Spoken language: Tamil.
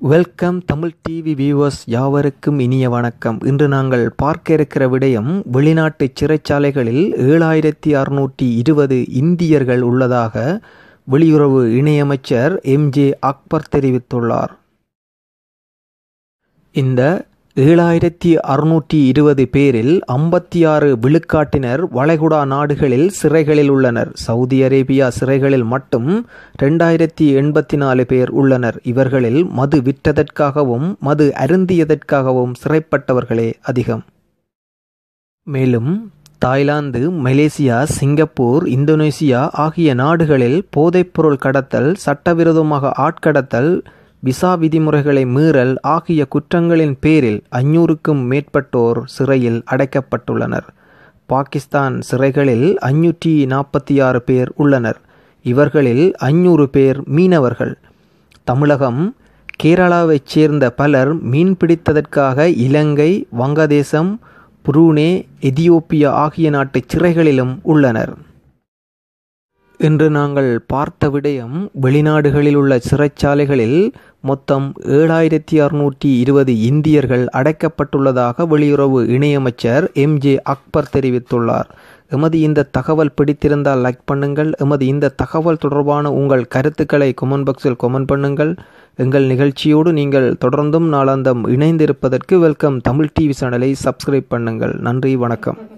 வெல்கம் தமிழ் டிவி வியூவர்ஸ் யாவருக்கும் இனிய வணக்கம். இன்று நாங்கள் பார்க்க இருக்கிற விடயம் வெளிநாட்டு சிறைச்சாலைகளில் ஏழாயிரத்தி அறுநூற்றி இருபது இந்தியர்கள் உள்ளதாக வெளியுறவு இணையமைச்சர் எம்ஜே அக்பர் தெரிவித்துள்ளார். இந்த ஏழாயிரத்தி அறுநூற்றி இருபது பேரில் ஐம்பத்தி ஆறு விழுக்காட்டினர் வளைகுடா நாடுகளில் சிறைகளில் உள்ளனர். சவுதி அரேபியா சிறைகளில் மட்டும் ரெண்டாயிரத்தி எண்பத்தி நாலு பேர் உள்ளனர். இவர்களில் மது விற்றதற்காகவும் மது அருந்தியதற்காகவும் சிறைப்பட்டவர்களே அதிகம். மேலும் தாய்லாந்து மலேசியா சிங்கப்பூர் இந்தோனேசியா ஆகிய நாடுகளில் போதைப்பொருள் கடத்தல் சட்டவிரோதமாக ஆட்கடத்தல் விசா விதிமுறைகளை மீறல் ஆகிய குற்றங்களின் பேரில் ஐநூறுக்கும் மேற்பட்டோர் சிறையில் அடைக்கப்பட்டுள்ளனர். பாகிஸ்தான் சிறைகளில் ஐநூற்றி நாற்பத்தி ஆறு பேர் உள்ளனர். இவர்களில் ஐநூறு பேர் மீனவர்கள். தமிழகம் கேரளாவைச் சேர்ந்த பலர் மீன் பிடித்ததற்காக இலங்கை வங்கதேசம் புரூனே எதியோப்பியா ஆகிய நாட்டு சிறைகளிலும் உள்ளனர். இன்று நாங்கள் பார்த்த விடயம் வெளிநாடுகளில் உள்ள சிறைச்சாலைகளில் மொத்தம் ஏழாயிரத்தி அறுநூற்றி இருபது இந்தியர்கள் அடைக்கப்பட்டுள்ளதாக வெளியுறவு இணையமைச்சர் எம்ஜே அக்பர் தெரிவித்துள்ளார். எமது இந்த தகவல் பிடித்திருந்தால் லைக் பண்ணுங்கள். எமது இந்த தகவல் தொடர்பான உங்கள் கருத்துக்களை கொமெண்ட் பாக்ஸில் கொமெண்ட் பண்ணுங்கள். எங்கள் நிகழ்ச்சியோடு நீங்கள் தொடர்ந்தும் நாளாந்தம் இணைந்திருப்பதற்கு வெல்கம் தமிழ் டிவி சேனலை சப்ஸ்கிரைப் பண்ணுங்கள். நன்றி வணக்கம்.